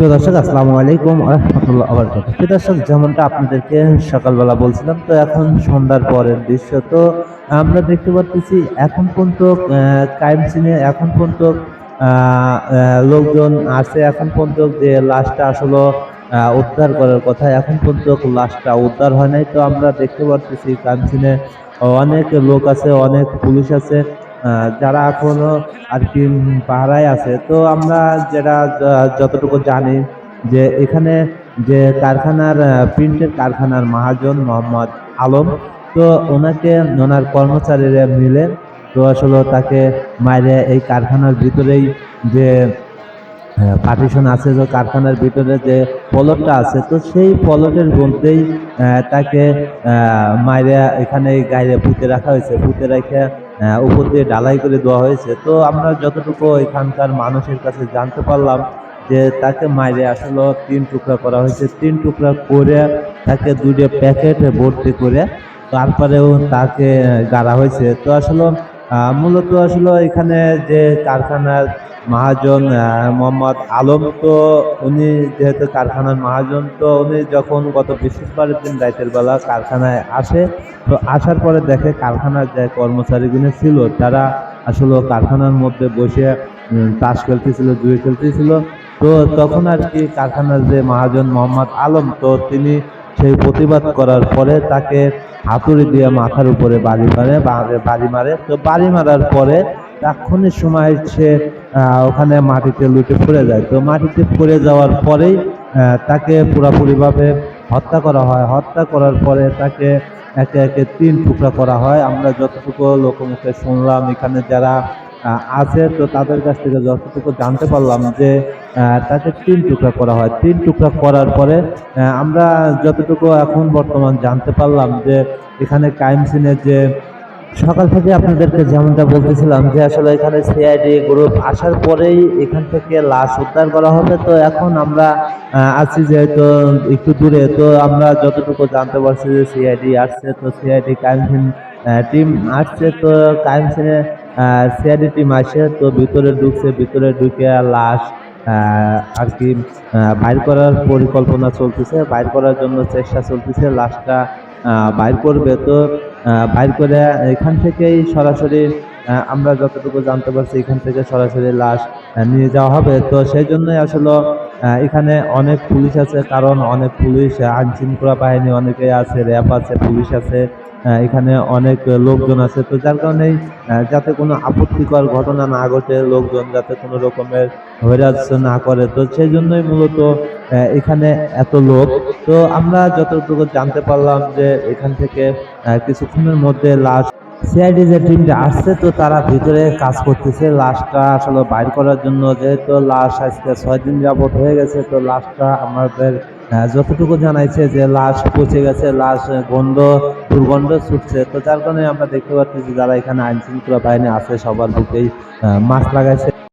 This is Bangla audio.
প্রিয় দর্শক, আসসালামু আলাইকুম রহমতুল্লাহ আবরকাত প্রিয় দর্শক, যেমনটা আপনাদেরকে সকালবেলা বলছিলাম, তো এখন সন্ধ্যার পরের দৃশ্য, তো আমরা দেখতে পাচ্ছি এখন পর্যন্ত ক্রাইম সিনে এখন পর্যন্ত লোকজন আছে, এখন পর্যন্ত যে লাশটা আসলে উদ্ধার করার কথা, এখন পর্যন্ত লাশটা উদ্ধার হয় নাই। তো আমরা দেখতে পাচ্ছি ক্রাইম সিনে অনেক লোক আছে, অনেক পুলিশ আছে। যারা এখনও আর কি পাহারায় আছে, তো আমরা যেটা যতটুকু জানি যে এখানে যে কারখানার প্রিন্টের কারখানার মহাজন মোহাম্মদ আলম, তো ওনাকে, ওনার কর্মচারীরা মিলে তো আসলে তাকে মাইরে এই কারখানার ভিতরেই যে পার্টিশন আছে, যে কারখানার ভিতরে যে পলটটা আছে, তো সেই পলটের মধ্যেই তাকে মাইরে এখানে গায়ে পুঁতে রাখা হয়েছে। পুঁতে রেখে উপর দিয়ে ডালাই করে দেওয়া হয়েছে। তো আমরা যতটুকু এখানকার মানুষের কাছে জানতে পারলাম যে তাকে মাইরে আসলে, তিন টুকরা করা হয়েছে। তিন টুকরা করে তাকে দুটো প্যাকেটে ভর্তি করে তারপরেও তাকে গাড়া হয়েছে। তো আসলে মূলত আসলে এখানে যে কারখানার মহাজন মোহাম্মদ আলম তো উনি যেহেতু কারখানার মহাজন, তো উনি যখন গত বৃহস্পতিবারের দিন রাতের বেলা কারখানায় আসে, তো আসার পরে দেখে কারখানার যে কর্মচারীগুলো ছিল, তারা আসলে কারখানার মধ্যে বসে তাস খেলতেছিল, জুয়ে খেলতেছিল। তো তখন আর কি কারখানার যে মহাজন মোহাম্মদ আলম, তো তিনি সেই প্রতিবাদ করার পরে তাকে হাতুড়ি দিয়ে মাথার উপরে বাড়ি মারে বা- বাড়ি মারে। তো বাড়ি মারার পরে তাৎক্ষণিক সময় সে ওখানে মাটিতে লুটে পড়ে যায়। তো মাটিতে পড়ে যাওয়ার পরেই তাকে পুরোপুরিভাবে হত্যা করা হয়। হত্যা করার পরে তাকে একে একে তিন টুকরা করা হয়। আমরা যতটুকু লোকমুখে শুনলাম, এখানে যারা আছে, তো তাদের কাছ থেকে যতটুকু জানতে পারলাম যে তাকে তিন টুকরা করা হয়। তিন টুকরা করার পরে আমরা যতটুকু এখন বর্তমান জানতে পারলাম যে, এখানে ক্রাইম সিনের যে, সকাল থেকে আপনাদেরকে যেমনটা বলতেছিলাম যে, আসলে এখানে সিআইডি গ্রুপ আসার পরেই এখান থেকে লাশ উদ্ধার করা হবে। তো এখন আমরা আছি যেহেতু একটু দূরে, তো আমরা যতটুকু জানতে পারছি যে সিআইডি আসছে, তো সিআইডি ক্রাইম সিন টিম আসছে। তো ক্রাইম সিনে সিআইডি টিম আসে, তো ভিতরে ঢুকছে, ভিতরে ঢুকে লাশ আর কি বাইর করার পরিকল্পনা চলতেছে। বাইর করার জন্য চেষ্টা চলতেছে, লাশটা বাইর করবে। তো বাইর করে এখান থেকেই সরাসরি আমরা যতটুকু জানতে পারছি, এখান থেকে সরাসরি লাশ নিয়ে যাওয়া হবে। তো সেই জন্যই আসলে এখানে অনেক পুলিশ আছে, কারণ অনেক পুলিশ আইন শৃঙ্খলা বাহিনী অনেকেই আছে, র্যাব আছে, পুলিশ আছে। এখানে অনেক লোকজন আছে। তো যার কারণেই আহ, যাতে কোনো আপত্তিকর ঘটনা না ঘটে লোকজন যাতে কোনো রকমের হয়রাস না করে। তো সেই জন্যই মূলত এখানে এত লোক। তো আমরা যতটুকু জানতে পারলাম যে এখান থেকে কিছুক্ষণের মধ্যে লাশ সিআইডি যে টিমটা আসছে তো তারা ভিতরে কাজ করতেছে। লাশটা আসলে বাইর করার জন্য যেহেতু লাশ আজকে ছয় দিন যাবত হয়ে গেছে তো লাশটা আমাদের যতটুকু জানাইছে যে লাশ পচে গেছে, লাশ গন্ধ, দুর্গন্ধ ছুটছে, তো যার কারণে আমরা দেখতে পাচ্ছি যে যারা এখানে আইন শৃঙ্খলা বাহিনী আছে, সবার বুকেই মাছ লাগাইছে।